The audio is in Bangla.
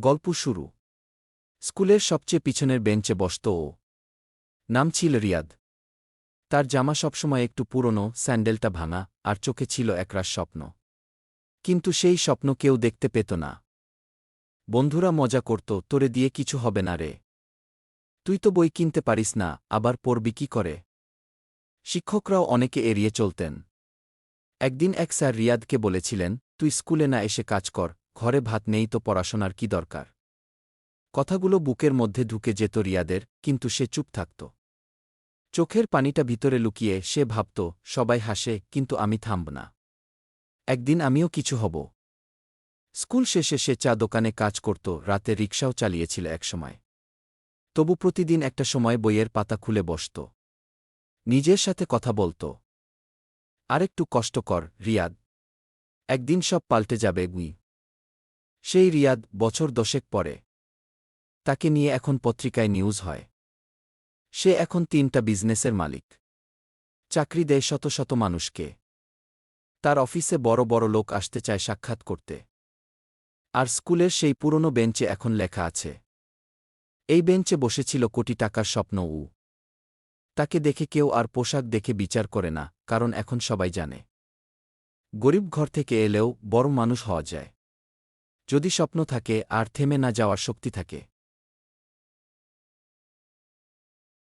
গল্প শুরু। স্কুলের সবচেয়ে পিছনের বেঞ্চে বসত ও। নাম ছিল রিয়াদ। তার জামা সবসময় একটু পুরনো, স্যান্ডেলটা ভাঙা, আর চোখে ছিল একরাশ স্বপ্ন। কিন্তু সেই স্বপ্ন কেউ দেখতে পেত না। বন্ধুরা মজা করত, তোরে দিয়ে কিছু হবে না রে। তুই তো বই কিনতে পারিস না, আবার পড়বি কি করে? শিক্ষকরাও অনেকে এড়িয়ে চলতেন। একদিন এক স্যার রিয়াদকে বলেছিলেন, তুই স্কুলে না এসে কাজ কর ঘরে ভাত নেই তো পড়াশোনার কি দরকার? কথাগুলো বুকের মধ্যে ঢুকে যেত রিয়াদের, কিন্তু সে চুপ থাকত। চোখের পানিটা ভিতরে লুকিয়ে সে ভাবত, সবাই হাসে, কিন্তু আমি থামব না। একদিন আমিও কিছু হব। স্কুল শেষে সে চা দোকানে কাজ করত, রাতে রিকশাও চালিয়েছিল একসময়। তবু প্রতিদিন একটা সময় বইয়ের পাতা খুলে বসত। নিজের সাথে কথা বলত। আরেকটু কষ্ট কর, রিয়াদ। একদিন সব পাল্টে যাবে, গুই। সেই রিয়াদ বছর দশেক পরে। তাকে নিয়ে এখন পত্রিকায় নিউজ হয়। সে এখন তিনটা বিজনেসের মালিক। চাকরি দেয় শত শত মানুষকে। তার অফিসে বড় বড় লোক আসতে চায় সাক্ষাৎ করতে। আর স্কুলের সেই পুরনো বেঞ্চে এখন লেখা আছে। এই বেঞ্চে বসেছিল কোটি টাকার স্বপ্ন উ। তাকে দেখে কেউ আর পোশাক দেখে বিচার করে না, কারণ এখন সবাই জানে। গরিব ঘর থেকে এলেও বড় মানুষ হওয়া যায়। যদি স্বপ্ন থাকে আর থেমে না যাওয়ার শক্তি থাকে।